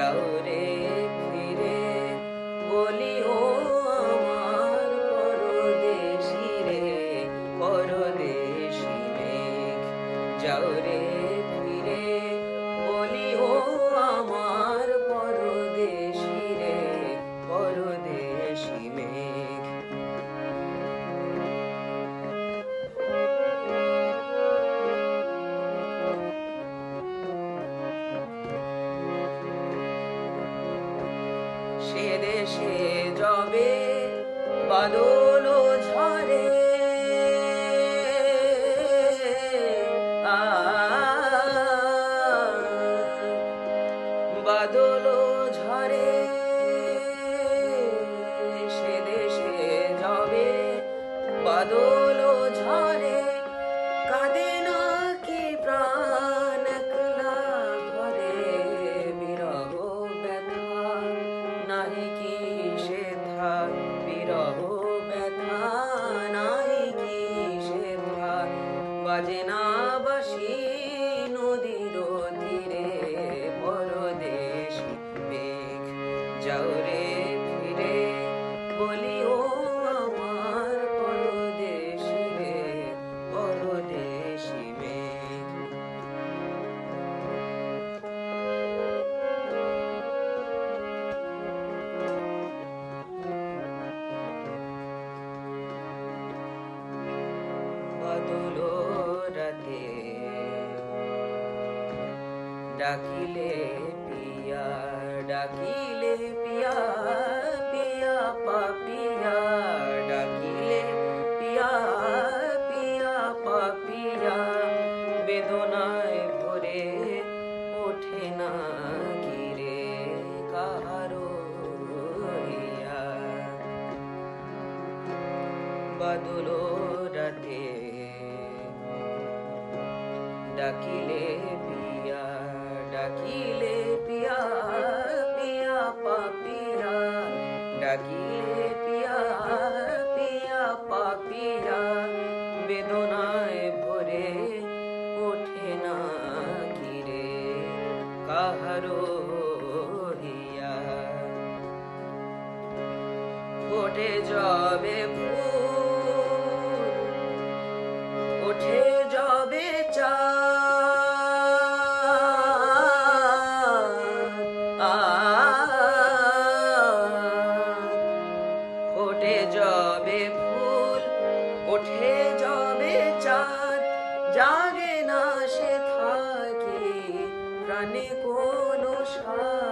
যাও রে ফিরে বলি ও আমার পরদেশি রে পরদেশি মেঘ যাও রে সে দেশে যাবে বাদল ঝরে। বাদল ঝরে। সে দেশে যাবে বাদল বাজে না বাসি নদীর তীরে পরদেশি মেঘ যাও রে ফিরে বলি ও আমার পরদেশি রে পরদেশি মেঘ। বাদলো রাতে ডাকিলে পিয়া ডাকিলে পিয়া পিয়া পাপিয়া ডাকিলে পিয়া পিয়া পাপিয়া বেদনায় ভরে ওঠে না কারও হিয়া বাদলো ডাকিলে পিয়া ডাকিলে পিয়া পিয়া পাপিয়া ডাকিলে পিয়া পিয়া পাপিয়া বেদনায় ভরে ওঠে না গিরে কাহারো হিয়া। ফোটে যাবে ফোটে জবে ফুল ওঠে জবে জাগে না সে থাকে প্রাণে কোনো সাথ